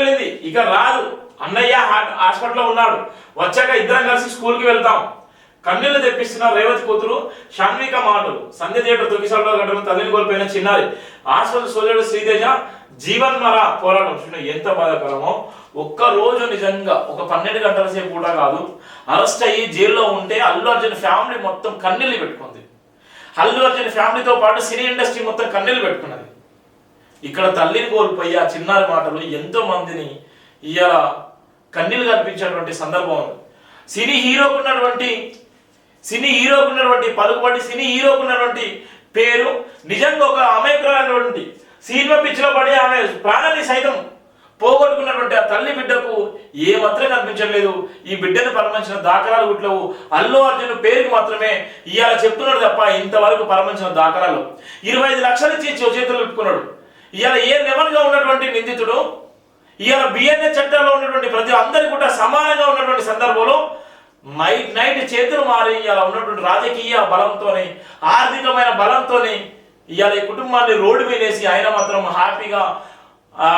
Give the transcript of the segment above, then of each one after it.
వెళ్ళింది. ఇక రాదు. అన్నయ్య హాస్పిటల్లో ఉన్నాడు. వచ్చాక ఇద్దరం కలిసి స్కూల్కి వెళ్తాం. కన్నీళ్ళు తెప్పిస్తున్న రేవతి కూతురు. షాన్విక మాటలు. సంధ్య థియేటర్ తొక్కిసలో గడప తల్లిని కోల్పోయిన చిన్నారి. హాస్పిటల్ సోదరుడు శ్రీతేజ జీవన్ మర పోరాటం. చూడండి ఎంత బాధాకరమో. ఒక్క రోజు నిజంగా ఒక పన్నెండు గంటల సేపు కూడా కాదు. అరెస్ట్ అయ్యి జైల్లో ఉంటే అల్లు అర్జున్ ఫ్యామిలీ మొత్తం కన్నీళ్ళు పెట్టుకుంది. అల్లు అర్జున్ ఫ్యామిలీతో పాటు సినీ ఇండస్ట్రీ మొత్తం కన్నీళ్ళు పెట్టుకున్నది. ఇక్కడ తల్లిని కోల్పోయి ఆ చిన్నారి మాటలు ఎంతో మందిని ఇవాళ కన్నీళ్ళు కనిపించేటువంటి సందర్భం ఉంది. సినీ హీరోకు ఉన్నటువంటి సినీ హీరోకు ఉన్నటువంటి పలుకుబడి సినీ హీరోకు ఉన్నటువంటి పేరు నిజంగా ఒక అమాయకురాలైనటువంటి సినిమా పిచ్చిలో పడి ఆమె ప్రాణాన్ని సైతం పోగొట్టుకున్నటువంటి ఆ తల్లి బిడ్డకు ఏ మాత్రం కనిపించలేదు ఈ బిడ్డను పరమించిన దాఖలాలు గుట్లవు. అల్లు అర్జున్ పేరుకి మాత్రమే ఇవాళ చెప్తున్నాడు తప్ప ఇంతవరకు పరమించిన దాఖలాలు. ఇరవై ఐదు లక్షలు ఇచ్చి చేతులు పెట్టుకున్నాడు ఇవాళ ఏ లెవెల్గా ఉన్నటువంటి నిందితుడు ఇవాళ బిఎన్ఏ చట్టంలో ఉన్నటువంటి ప్రతి అందరి కూడా సమానంగా ఉన్నటువంటి సందర్భంలో నైట్ నైట్ చేతులు మారి ఇవాళ ఉన్నటువంటి రాజకీయ బలంతోని ఆర్థికమైన బలంతోని ఇవాళ ఈ కుటుంబాన్ని రోడ్డు మీదేసి ఆయన మాత్రం హ్యాపీగా ఆ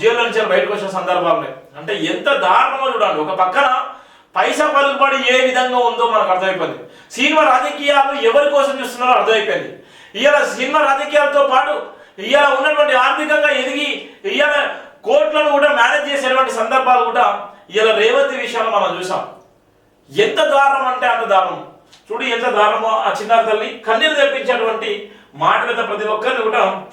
జైలు నుంచి బయటకు వచ్చిన సందర్భాలు ఉన్నాయి. అంటే ఎంత దారుణమో చూడండి. ఒక పక్కన పైసా పలుకుబడి ఏ విధంగా ఉందో మనకు అర్థమైపోయింది. సినిమా రాజకీయాలు ఎవరి కోసం చూస్తున్నారో అర్థమైపోయింది. ఇవాళ సినిమా రాజకీయాలతో పాటు ఇవాళ ఉన్నటువంటి ఆర్థికంగా ఎదిగి ఇవాళ కోట్లను కూడా మేనేజ్ చేసేటువంటి సందర్భాలు కూడా ఇవాళ రేవతి విషయంలో మనం చూసాం. ఎంత దారుణం అంటే అంత దారుణం. చూడు ఎంత దారుణమో ఆ చిన్నారి తల్లి కన్నీరు తెప్పించేటువంటి మాటలతో ప్రతి ఒక్కరిని కూడా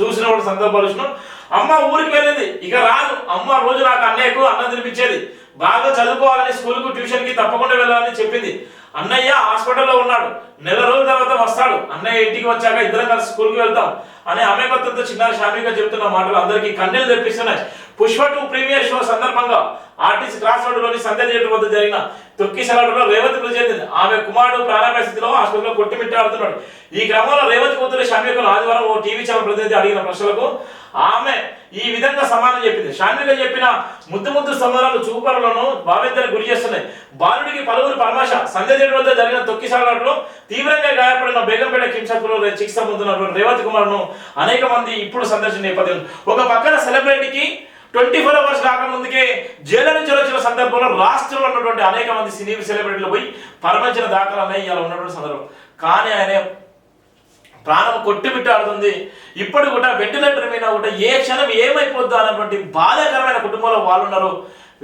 చూసిన వాళ్ళ సందర్భాలు చూసినాం. అమ్మ ఊరికి వెళ్ళింది. ఇక రాదు. అమ్మ రోజు నాకు అన్నయ్యకు అన్నం తినిపించేది. బాగా చదువుకోవాలని స్కూల్కు ట్యూషన్కి తప్పకుండా వెళ్ళాలని చెప్పింది. అన్నయ్య హాస్పిటల్లో ఉన్నాడు. నెల రోజుల తర్వాత వస్తాడు. అన్నయ్య ఇంటికి వచ్చాక ఇద్దరం కలిసి స్కూల్కి వెళ్తాం అనే అమేకత్వంతో చిన్న షామీగా చెప్తున్న మాటలు అందరికీ కన్నీళ్ళు తెప్పిస్తున్నాయి. పుష్ప టూ ప్రీమియర్ షో సందర్భంగా ఆర్టీసీ క్రాస్ రోడ్డులోని సంధ్య వద్ద జరిగిన తొక్కిసలాటలో రేవతి మృతి చెందింది. ఆమె కుమారుడు ప్రాణాపాయ స్థితిలో ఆసుపత్రిలో కొట్టిమిట్టాడుతున్నాడు ఈ క్రమంలో రేవతి కూతురు షామికను ఆదివారం ఓ టీవీ ఛానల్ ప్రతినిధి అడిగిన ప్రశ్నలకు ఆమె ఈ విధంగా సమాధానం చెప్పింది. షామిక చెప్పిన ముద్దు ముద్దు సంబంధాలు చూపరులను భావిద్దరు గురి చేస్తున్నాయి. బాలుడికి పలువురు పరమాశ సంధ్య వద్ద జరిగిన తొక్కిసలాటలో తీవ్రంగా గాయపడిన బేగంపేట కింసత్తులో చికిత్స పొందుతున్నటువంటి రేవతి కుమార్ను అనేక మంది ఇప్పుడు సందర్శన నేపథ్యం ఒక పక్కన సెలబ్రిటీకి ట్వంటీ ఫోర్ అవర్స్ రాకముందుకే జైలు నుంచి వచ్చిన సందర్భంలో రాష్ట్రంలో ఉన్నటువంటి అనేక మంది సినీ సెలబ్రిటీలు పోయి పరమించిన దాఖలాలు ఇలా ఉన్నటువంటి సందర్భం. కానీ ఆయన ప్రాణం కొట్టిమిట్టాడుతుంది ఇప్పుడు కూడా వెంటిలేటర్ మీద కూడా ఏ క్షణం ఏమైపోద్దు అన్నటువంటి బాధాకరమైన కుటుంబంలో వాళ్ళు ఉన్నారు.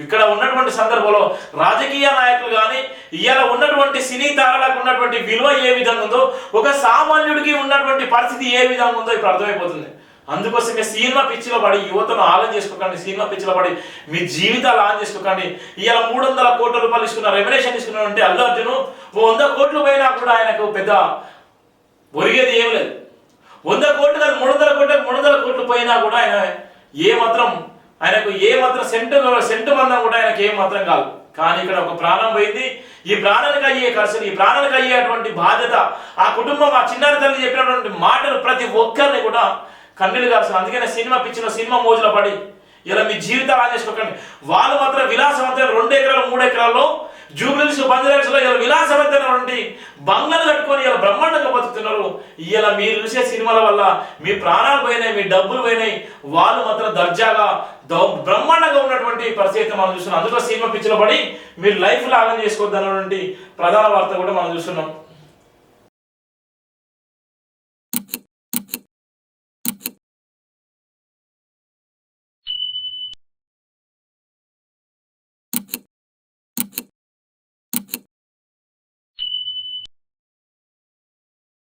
ఇక్కడ ఉన్నటువంటి సందర్భంలో రాజకీయ నాయకులు కానీ ఇవాళ ఉన్నటువంటి సినీ తారలకు ఉన్నటువంటి విలువ ఏ విధంగా ఉందో ఒక సామాన్యుడికి ఉన్నటువంటి పరిస్థితి ఏ విధంగా ఉందో ఇప్పుడు అర్థమైపోతుంది. అందుకోసమే సినిమా పిచ్చిలో పడి యువతను ఆలం చేసుకోకండి సినిమా పిచ్చిలో పడి మీ జీవితాలు ఆన్ చేసుకోకండి. ఇలా మూడు వందల కోట్ల రూపాయలు ఇస్తున్న రెమ్యునేషన్ తీసుకున్నాడు అంటే అల్లు అర్జున్ ఓ వంద కోట్లు పోయినా కూడా ఆయనకు పెద్ద ఒరిగేది ఏం లేదు. వంద కోట్లు కాదు మూడు వందల కోట్లు మూడు వందల కోట్లు పోయినా కూడా ఆయన ఏ మాత్రం ఆయనకు ఏ మాత్రం సెంటు సెంటు మందం కూడా ఆయనకు ఏం మాత్రం కాదు. కానీ ఇక్కడ ఒక ప్రాణం పోయింది. ఈ ప్రాణానికి అయ్యే ఖర్చులు ఈ ప్రాణానికి అయ్యేటువంటి బాధ్యత ఆ కుటుంబం ఆ చిన్నారి తల్లి చెప్పినటువంటి మాటలు ప్రతి ఒక్కరిని కూడా కన్నీళ్ళు కాల్సిన అందుకనే సినిమా పిచ్చిన సినిమా మోజులో పడి ఇలా మీ జీవితాలు ఆన్ చేసుకోకండి. వాళ్ళు మాత్రం విలాసవంతమైన రెండు ఎకరాలు మూడు ఎకరాల్లో జూబ్లీస్ బంజారాస్ ఇలా విలాసవంతమైనటువంటి బంగ్లాలు కట్టుకొని ఇలా బ్రహ్మాండంగా బతుకుతున్నారు. ఇలా మీరు చూసే సినిమాల వల్ల మీ ప్రాణాలు పోయినాయి మీ డబ్బులు పోయినాయి. వాళ్ళు మాత్రం దర్జాగా బ్రహ్మాండంగా ఉన్నటువంటి పరిస్థితి మనం చూస్తున్నాం. అందులో సినిమా పిచ్చిలో పడి మీరు లైఫ్ లాగం చేసుకోవద్దు అన్నటువంటి ప్రధాన వార్త కూడా మనం చూస్తున్నాం.